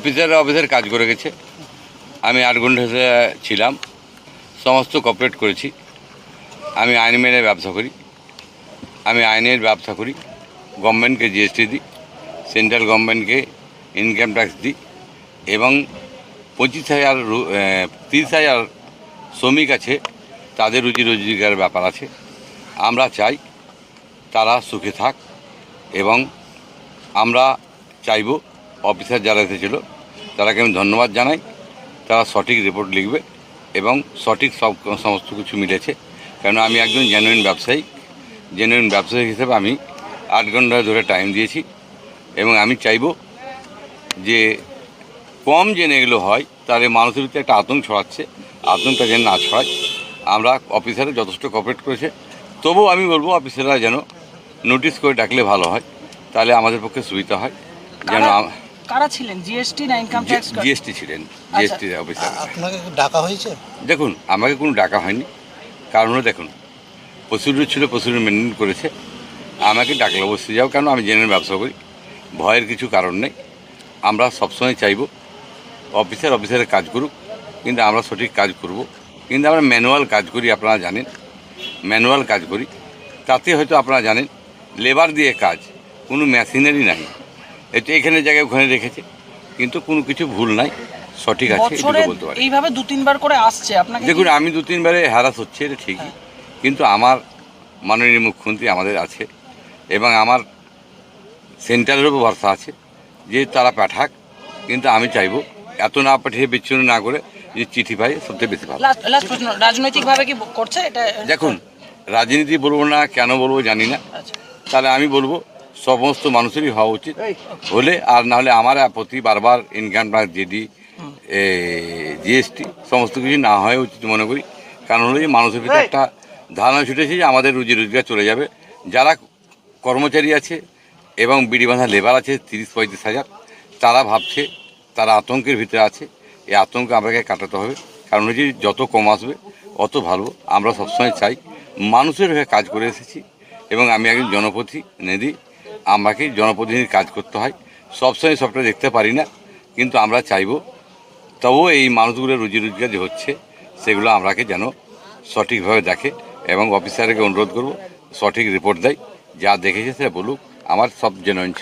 Officer অফিসের কাজ করে গেছে। আমি আট ঘণ্টা ছিলাম। সমস্ত কপারেট করেছি। আমি আইন মেনে ব্যবসা করি। আমি আইনের ব্যবসা করি। গভর্নমেন্টকে জিএসটি দিই। সেন্ট্রাল গভর্নমেন্টকে ইনকাম ট্যাক্স দিই। এবং পঁচিশ হাজার তিরিশ হাজার শ্রমিক আছে। তাদের রুজি রোজগারের ব্যাপার আছে। আমরা চাই তারা সুখে থাক এবং আমরা চাইব অফিসার যারা এসেছিল, তারাকে আমি ধন্যবাদ জানাই। তারা সঠিক রিপোর্ট লিখবে এবং সঠিক সব সমস্ত কিছু মিলেছে। কেন আমি একজন জেনুইন ব্যবসায়ী। জেনুইন ব্যবসায়ী হিসেবে আমি আট ঘণ্টা ধরে টাইম দিয়েছি এবং আমি চাইব যে কম জেনে এগুলো হয়, তাহলে মানুষের ভিতরে একটা আতঙ্ক ছড়াচ্ছে। আতঙ্কটা যেন না ছড়ায়। আমরা অফিসারে যথেষ্ট কপারেট করেছে। তবুও আমি বলব অফিসাররা যেন নোটিশ করে ডাকলে ভালো হয় তাহলে আমাদের পক্ষে সুবিধা হয়। যেন কারা- ছিলেন? জিএসটি না ইনকাম ট্যাক্স জিএসটি ছিলেন জিএসটি অফিসার আপনাকে ডাকা হয়েছে? দেখুন আমাকে কোনো ডাকা হয়নি। কারণ হলো দেখুন প্রসিডিউর ছিল প্রসিডিউর মেনটেন করেছে। আমাকে ডাকলে অবশ্যই যাও কেন? আমি জেনে ব্যবসা করি। ভয়ের কিছু কারণ নেই। আমরা সবসময় চাইব অফিসার অফিসারের কাজ করুক কিন্তু আমরা সঠিক কাজ করব। কিন্তু আমরা ম্যানুয়াল কাজ করি আপনারা জানেন। ম্যানুয়াল কাজ করি। তাতে হয়তো আপনারা জানেন লেবার দিয়ে কাজ কোনো মেশিনারি নাই। এটা এখানে জায়গায় ওখানে রেখেছে কিন্তু কোনো কিছু ভুল নাই সঠিক আছে বলতে পারি। এইভাবে দু তিনবার করে আসছে আপনাকে দেখুন আমি দু তিনবারে হ্যারাস হচ্ছে এটা ঠিকই কিন্তু আমার মাননীয় মুখ্যমন্ত্রী আমাদের আছে এবং আমার সেন্ট্রালের উপর ভরসা আছে যে তারা পাঠাক কিন্তু আমি চাইব এত না পাঠিয়ে বিচ্ছিন্ন না করে যে চিঠি পাই সবচেয়ে বেশি ভালো। লাস্ট লাস্ট প্রশ্ন রাজনৈতিকভাবে কি করছে? এটা দেখুন রাজনীতি বলব না কেন বলব জানি না। আচ্ছা। তাহলে আমি বলব সমস্ত মানুষেরই হওয়া উচিত। হলে আর না হলে আমার প্রতি বারবার ইনকাম ট্যাক্স জিডি জিএসটি সমস্ত কিছু না হয় উচিত মনে করি। কারণ হলো যে মানুষের ভিতরে একটা ধারণা ছুটেছে যে আমাদের রুজি রোজগার চলে যাবে। যারা কর্মচারী আছে এবং বিড়ি বাঁধা লেবার আছে তিরিশ পঁয়ত্রিশ হাজার তারা ভাবছে তারা আতঙ্কের ভিতরে আছে। এই আতঙ্ক আমাকে কাটাতে হবে। কারণ হচ্ছে যত কম আসবে, অত ভালো। আমরা সবসময় চাই মানুষের হয়ে কাজ করে এসেছি এবং আমি একজন জনপ্রতিনিধি আমাকে জনপ্রতিনিধির কাজ করতে হয়। সবসময় সবটা দেখতে পারি না, কিন্তু আমরা চাইব। তবুও এই মানুষগুলো রুজি রোজগার যে হচ্ছে, সেগুলো আমরাকে যেন সঠিকভাবে দেখে এবং অফিসারকে অনুরোধ করব, সঠিক রিপোর্ট দেয়। যা দেখেছে সেটা বলুক। আমার সব জেনুইন